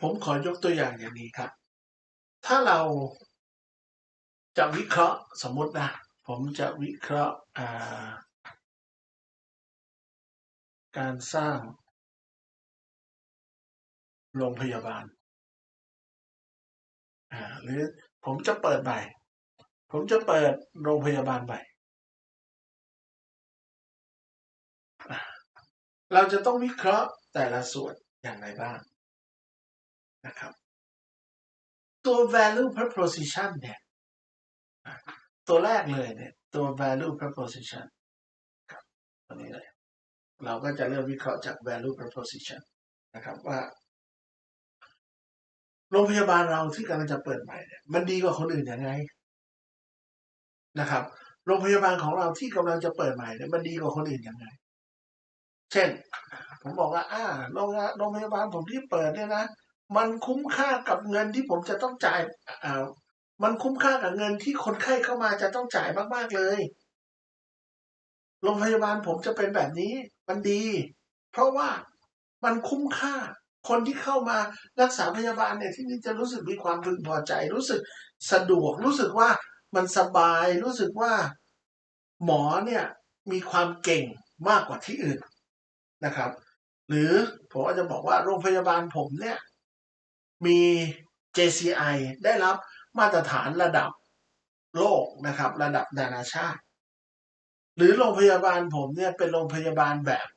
ผมขอยกตัวอย่างอย่างนี้ครับ ถ้าเราจะวิเคราะห์สมมตินะ ผมจะวิเคราะห์าการสร้าง โรงพยาบาลาหรือผมจะเปิดใหม่ ผมจะเปิดโรงพยาบาลใหม่ เราจะต้องวิเคราะห์แต่ละส่วนอย่างไรบ้าง นะครับตัว value proposition เนี่ยตัวแรกเลยเนี่ยตัว value proposition ครับตัวนี้เลย เราก็จะเริ่มวิเคราะห์จาก value proposition นะครับว่าโรงพยาบาลเราที่กำลังจะเปิดใหม่เนี่ยมันดีกว่าคนอื่นยังไงนะครับ โรงพยาบาลของเราที่กำลังจะเปิดใหม่เนี่ยมันดีกว่าคนอื่นยังไง เช่น ผมบอกว่าอ่าโรงโรงพยาบาลผมที่เปิดเนี่ยนะ มันคุ้มค่ากับเงินที่ผมจะต้องจ่ายอ่ามันคุ้มค่ากับเงินที่คนไข้เข้ามาจะต้องจ่ายมาก ๆ เลย โรงพยาบาลผมจะเป็นแบบนี้ มันดี เพราะว่ามันคุ้มค่า คนที่เข้ามารักษาพยาบาลเนี่ยที่นี่จะรู้สึกมีความพึงพอใจ รู้สึกสะดวก รู้สึกว่ามันสบาย รู้สึกว่าหมอเนี่ยมีความเก่งมากกว่าที่อื่นนะครับ หรือผมอาจจะบอกว่าโรงพยาบาลผมเนี่ย มี JCI ได้รับมาตรฐานระดับโลกนะครับ ระดับนานาชาติ หรือโรงพยาบาลผมเนี่ยเป็นโรงพยาบาลแบบ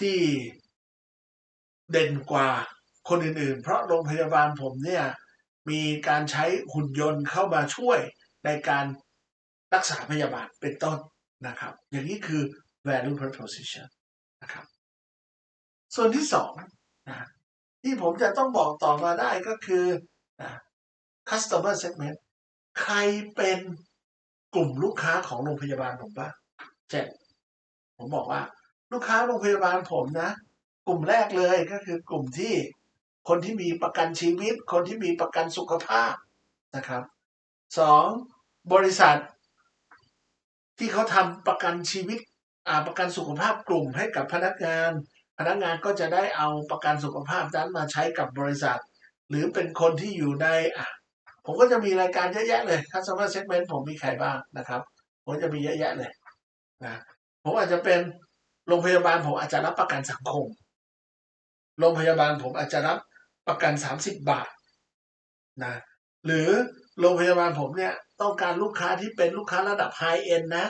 ที่เด่นกว่าคนอื่นๆ เพราะโรงพยาบาลผมเนี่ยมีการใช้หุ่นยนต์เข้ามาช่วยในการรักษาพยาบาลเป็นต้นนะครับ อย่างนี้คือ value proposition นะครับ ส่วนที่สอง ที่ผมจะต้องบอกต่อมาได้ก็คือ customer segment ใครเป็นกลุ่มลูกค้าของโรงพยาบาลผมบ้างเช่นผมบอกว่า ลูกค้าโรงพยาบาลผมนะ กลุ่มแรกเลยก็คือกลุ่มที่คนที่มีประกันชีวิต คนที่มีประกันสุขภาพนะครับสองบริษัท ที่เขาทำประกันชีวิตประกันสุขภาพกลุ่มให้กับพนักงาน พนักงานก็จะได้เอาประกันสุขภาพนั้นมาใช้กับบริษัท หรือเป็นคนที่อยู่ในอะผมก็จะมีรายการเยอะแยะเลย customer segment ผมมีใครบ้างนะครับ ผมจะมีเยอะแยะเลยนะผมอาจจะเป็นโรงพยาบาลผมอาจจะรับประกันสังคม โรงพยาบาลผมอาจจะรับประกัน30บบาทนะหรือโรงพยาบาลผมเนี่ยต้องการลูกค้าที่เป็นลูกค้าระดับไฮเอ็นนะ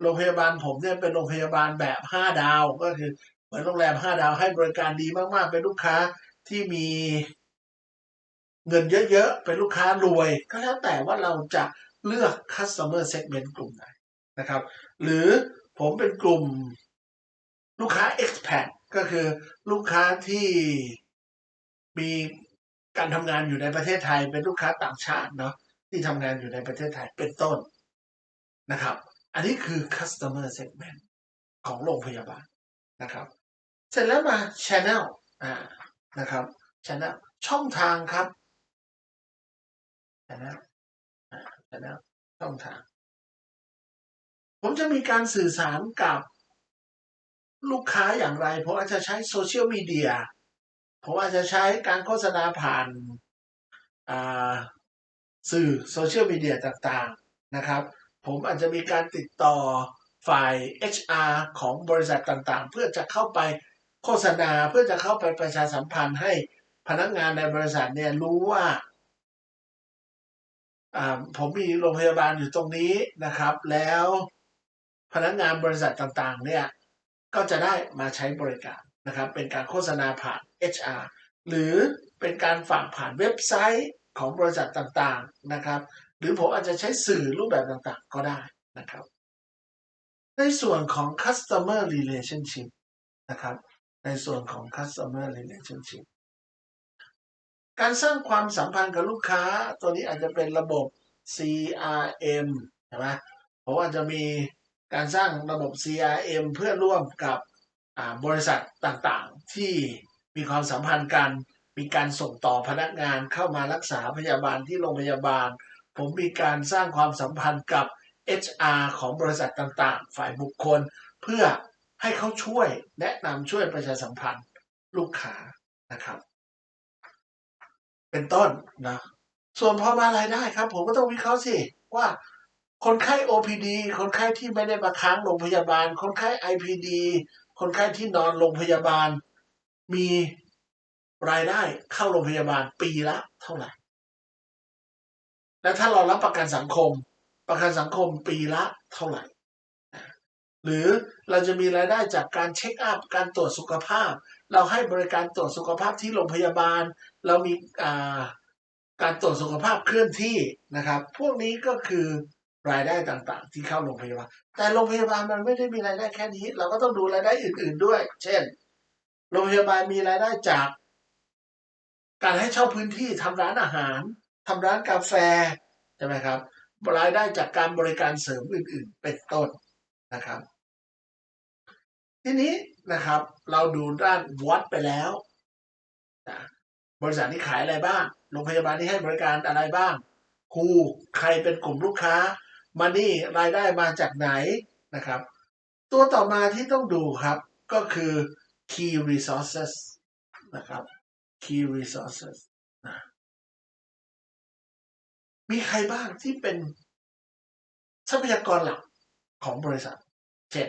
โรงพยาบาลผมเนี่ยเป็นโรงพยาบาลแบบ5ดาว ก็คือเมือนโรงแรม5ดาวให้บริการดีมากๆ เป็นลูกค้าที่มีเงินเยอะๆ เป็นลูกค้ารวย ก็แล้วแต่ว่าเราจะเลือก customer segment กลุ่มไหนนะครับ หรือผมเป็นกลุ่มลูกค้า expat ก็คือลูกค้าที่มีการทำงานอยู่ในประเทศไทย เป็นลูกค้าต่างชาติเนาะที่ทำงานอยู่ในประเทศไทยเป็นต้นนะครับ อันนี้คือ customer segment ของโรงพยาบาลนะครับ สร็จแล้วมา channel อ่านะครับ channel ช่องทางครับ channel อ่า channel ช่องทาง ผมจะมีการสื่อสารกับลูกค้าอย่างไร ผมอาจจะใช้โซเชียลมีเดียผมอาจจะใช้การโฆษณาผ่านสื่อโซเชียลมีเดียต่างๆนะครับ ผมอาจจะมีการติดต่อฝ่าย HR ของบริษัทต่างๆ เพื่อจะเข้าไป โฆษณาเพื่อจะเข้าไปประชาสัมพันธ์ให้พนักงานในบริษัทเนี่ยรู้ว่าผมมีโรงพยาบาลอยู่ตรงนี้นะครับ แล้วพนักงานบริษัทต่างๆ เนี่ยก็จะได้มาใช้บริการนะครับ เป็นการโฆษณาผ่าน HR หรือเป็นการฝากผ่านเว็บไซต์ของบริษัทต่างๆนะครับ หรือผมอาจจะใช้สื่อรูปแบบต่างๆ ก็ได้นะครับ ในส่วนของ customer relationship นะครับ ในส่วนของ customer relationship การสร้างความสัมพันธ์กับลูกค้า ตัวนี้อาจจะเป็นระบบ CRM ใช่ไหมผมอาจจะมีการสร้างระบบ CRM เพื่อร่วมกับบริษัทต่างๆ ที่มีความสัมพันธ์กัน มีการส่งต่อพนักงานเข้ามารักษาพยาบาลที่โรงพยาบาล ผมมีการสร้างความสัมพันธ์กับ HR ของบริษัทต่างๆ ฝ่ายบุคคล เพื่อ ให้เขาช่วยแนะนำช่วยประชาสัมพันธ์ลูกค้านะครับ เป็นต้นนะส่วนพอมารายได้ครับ ผมก็ต้องวิเคราะห์สิว่าคนไข้ OPD คนไข้ที่ไม่ได้มาค้างโรงพยาบาล คนไข้ IPD คนไข้ที่นอนโรงพยาบาล มีรายได้เข้าโรงพยาบาลปีละเท่าไหร่ และถ้าเรารับประกันสังคม ประกันสังคมปีละเท่าไหร่ หรือเราจะมีรายได้จากการเช็คอัพการตรวจสุขภาพ เราให้บริการตรวจสุขภาพที่โรงพยาบาล เรามีการตรวจสุขภาพเคลื่อนที่นะครับ พวกนี้ก็คือรายได้ต่างๆ ที่เข้าโรงพยาบาล แต่โรงพยาบาลมันไม่ได้มีรายได้แค่นี้ เราก็ต้องดูรายได้อื่น ๆด้วย เช่น โรงพยาบาลมีรายได้จาก การให้เช่าพื้นที่ทำร้านอาหารทำร้านกาแฟใช่ไหมครับรายได้จากการบริการเสริมอื่น ๆ เป็นต้นนะครับ ทีนี้นะครับ เราดูด้านวัดไปแล้วนะบริษัทนี้ขายอะไรบ้างโรงพยาบาลที่ให้บริการอะไรบ้างครูใครเป็นกลุ่มลูกค้ามานี่รายได้มาจากไหนนะครับ ตัวต่อมาที่ต้องดูครับก็คือ key resources นะครับ key resources นะมีใครบ้างที่เป็นทรัพยากรหลักของบริษัท เช่น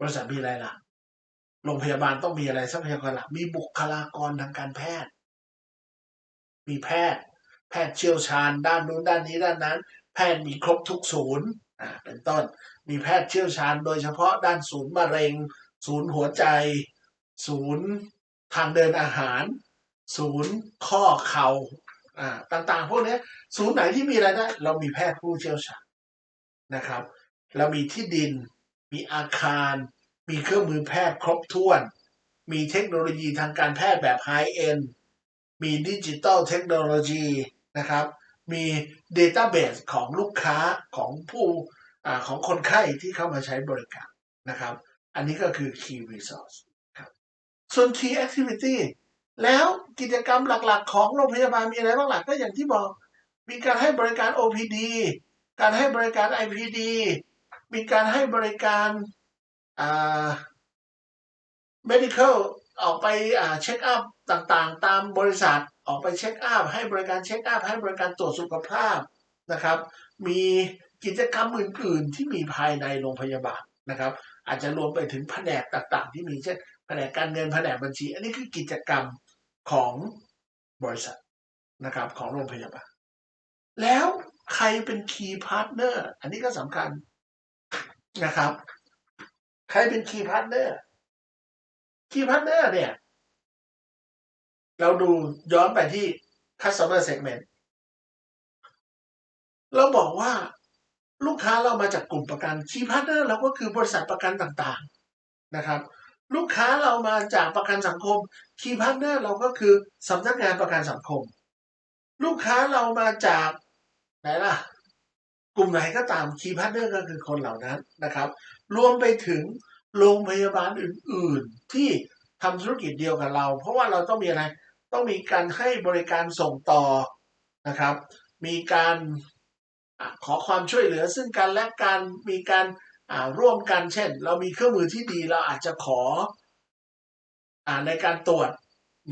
บริษัทมีอะไรล่ะ โรงพยาบาลต้องมีอะไรทรัพยากรหลัก มีบุคลากรทางการแพทย์ มีแพทย์ แพทย์เชี่ยวชาญ ด้านนู้นด้านนี้ด้านนั้น แพทย์มีครบทุกศูนย์อ่าเป็นต้น มีแพทย์เชี่ยวชาญ โดยเฉพาะด้านศูนย์มะเร็ง ศูนย์หัวใจ ศูนย์ทางเดินอาหาร ศูนย์ข้อเข่าอ่าต่างๆ พวกนี้ศูนย์ไหนที่มีอะไรได้ เรามีแพทย์ผู้เชี่ยวชาญนะครับ เรามีที่ดิน มีอาคาร มีเครื่องมือแพทย์ครบถ้วน มีเทคโนโลยีทางการแพทย์แบบไฮเอ็นมีดิจิตอลเทคโนโลยีนะครับ มีเดต้าเบสของลูกค้าของผู้อของคนไข้ที่เข้ามาใช้บริการนะครับ อันนี้ก็คือ key resource ครับส่วน key activity แล้วกิจกรรมหลักๆ ของโรงพยาบาลมีอะไรบ้างหลักก็อย่างที่บอก มีการให้บริการ OPD การให้บริการ IPD มีการให้บริการอ่า medical ออกไปอ่าเช็คอัพต่างๆ ตามบริษัทออกไปเช็คอัพให้บริการเช็คอัพให้บริการตรวจสุขภาพนะครับ มีกิจกรรมอื่นๆ ที่มีภายในโรงพยาบาลนะครับ อาจจะรวมไปถึงแผนกต่างๆ ที่มีเช่นแผนกการเงินแผนกบัญชี อันนี้คือกิจกรรมของบริษัทนะครับของโรงพยาบาล แล้วใครเป็นคีย์พาร์ทเนอร์อันนี้ก็สำคัญ นะครับ ใครเป็นคีย์พาร์ทเนอร์คีย์พาร์ทเนอร์เนี่ย เราดูย้อนไปที่ customer segment เราบอกว่าลูกค้าเรามาจากกลุ่มประกันคีย์พาร์ทเนอร์เราก็คือบริษัทประกันต่างๆนะครับ ลูกค้าเรามาจากประกันสังคมคีย์พาร์ทเนอร์เราก็คือสำนักงานประกันสังคม ลูกค้าเรามาจากไหนล่ะ กลุ่มไหนก็ตามคีย์พาร์ทเนอร์ก็คือคนเหล่านั้นนะครับ รวมไปถึงโรงพยาบาลอื่น ๆ ที่ทำธุรกิจเดียวกับเรา เพราะว่าเราต้องมีอะไร ต้องมีการให้บริการส่งต่อนะครับ มีการขอความช่วยเหลือซึ่งกันและการมีการร่วมกันเช่น เรามีเครื่องมือที่ดีเราอาจจะขออในการตรวจ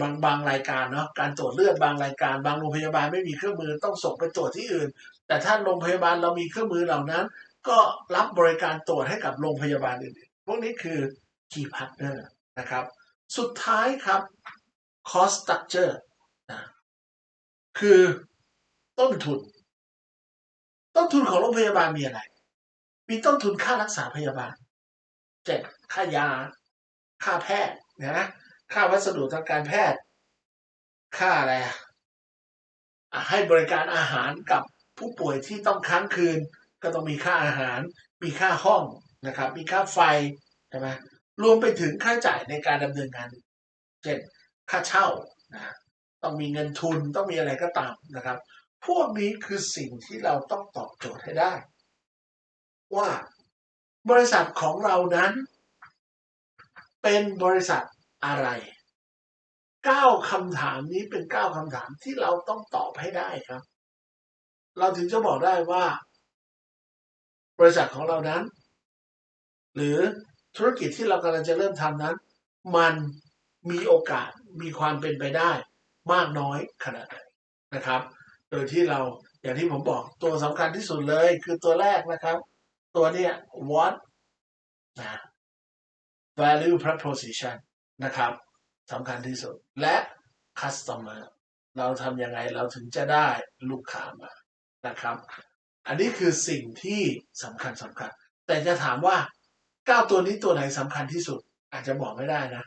บางบางรายการเนาะการตรวจเลือดบางรายการ บางโรงพยาบาลไม่มีเครื่องมือต้องส่งไปตรวจที่อื่น แต่ถ้าโรงพยาบาลเรามีเครื่องมือเหล่านั้น ก็รับบริการตรวจให้กับโรงพยาบาลอื่นๆพวกนี้คือ key partner นะครับ สุดท้ายครับ cost structure นะคือต้นทุน ต้นทุนของโรงพยาบาลมีอะไร มีต้นทุนค่ารักษาพยาบาลเจ็ดค่ายา ค่าแพทย์นะ ค่าวัสดุทางการแพทย์ ค่าอะไรอะให้บริการอาหารกับผู้ป่วยที่ต้องค้างคืน ก็ต้องมีค่าอาหาร มีค่าห้องนะครับ มีค่าไฟใช่ไหมรวมไปถึงค่าใช้จ่ายในการดำเนินงาน เช่น ค่าเช่านะต้องมีเงินทุนต้องมีอะไรก็ตามนะครับ พวกนี้คือสิ่งที่เราต้องตอบโจทย์ให้ได้ ว่าบริษัทของเรานั้น เป็นบริษัท อะไรเก้าคำถามนี้เป็นเก้าคำถามที่เราต้องตอบให้ได้ครับ เราถึงจะบอกได้ว่า บริษัทของเรานั้น หรือธุรกิจที่เรากำลังจะเริ่มทำนั้น มันมีโอกาสมีความเป็นไปได้ มากน้อยขนาดไหนนะครับ โดยที่เราอย่างที่ผมบอกตัวสำคัญที่สุดเลยคือตัวแรกนะครับ ตัวเนี้ย what นะ value proposition นะครับสำคัญที่สุดและ customer เราทำยังไงเราถึงจะได้ลูกค้ามานะครับ อันนี้คือสิ่งที่สำคัญสำคัญ แต่จะถามว่าเก้าตัวนี้ตัวไหนสำคัญที่สุด อาจจะบอกไม่ได้นะ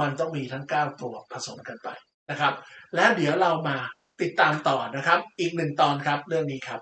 มันต้องมีทั้งเก้าตัวผสมกันไปนะครับ แล้วเดี๋ยวเรามาติดตามต่อนะครับ อีกหนึ่งตอนครับเรื่องนี้ครับ